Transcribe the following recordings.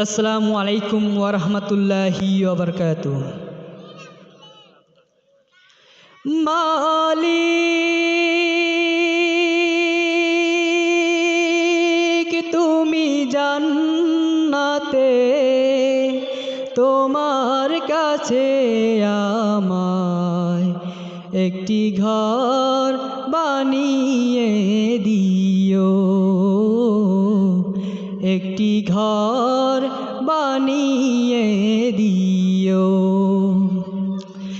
আসসালামু আলাইকুম ওরহমতুল্লাহি ওবরকাত মালিক তুমি জান্নাতে তোমার কাছে আমায় একটি ঘর বানিয়ে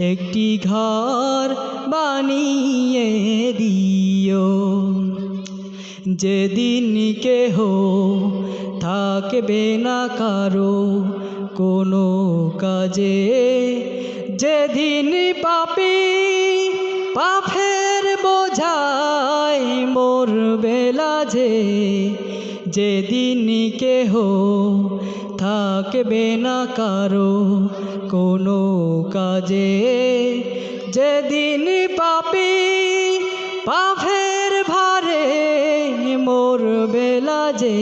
একটি ঘর বানিয়ে দিও। যেদিন কেহ থাকবে না কারও কোনো কাজে যেদিন পাপি বোঝাই মোর বেলাজে যেদিন কেহ থাকবে না কারও কোনো কাজে যেদিন পাপি পাফের ভারে মোর বেলাজে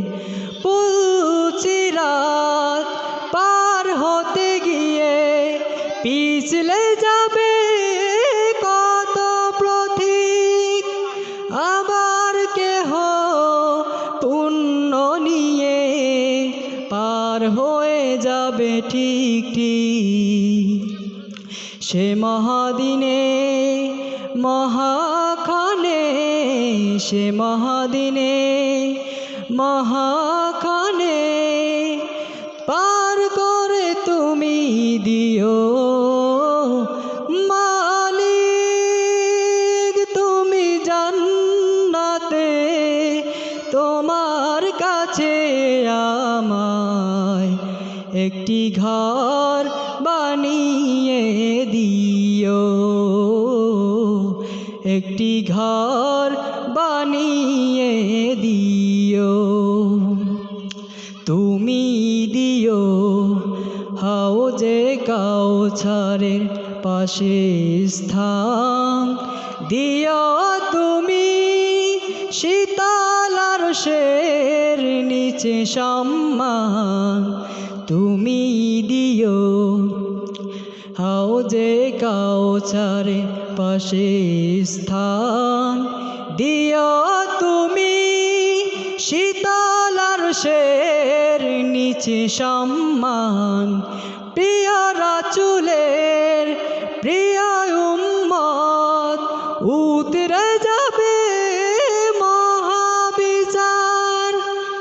পুচিরাত পার হয়ে যাবে ঠিক ঠিক। সে মহাদিনে মহাখানে সে মহাদিনে মহাখানে পার করে একটি ঘর বানিয়ে দিও। একটি ঘর বানিয়ে দিও। তুমি দিও হাও যে কাউছারের পাশে স্থান। দিও তুমি শীতালার শের নিচে সম্মান। তুমি দিও, হাও যে কাউছারে পাশে স্থান। দিও তুমি শীতলার শের নিচে সম্মান। প্রিয় রাচুলের প্রিয় উম্মত, উতরে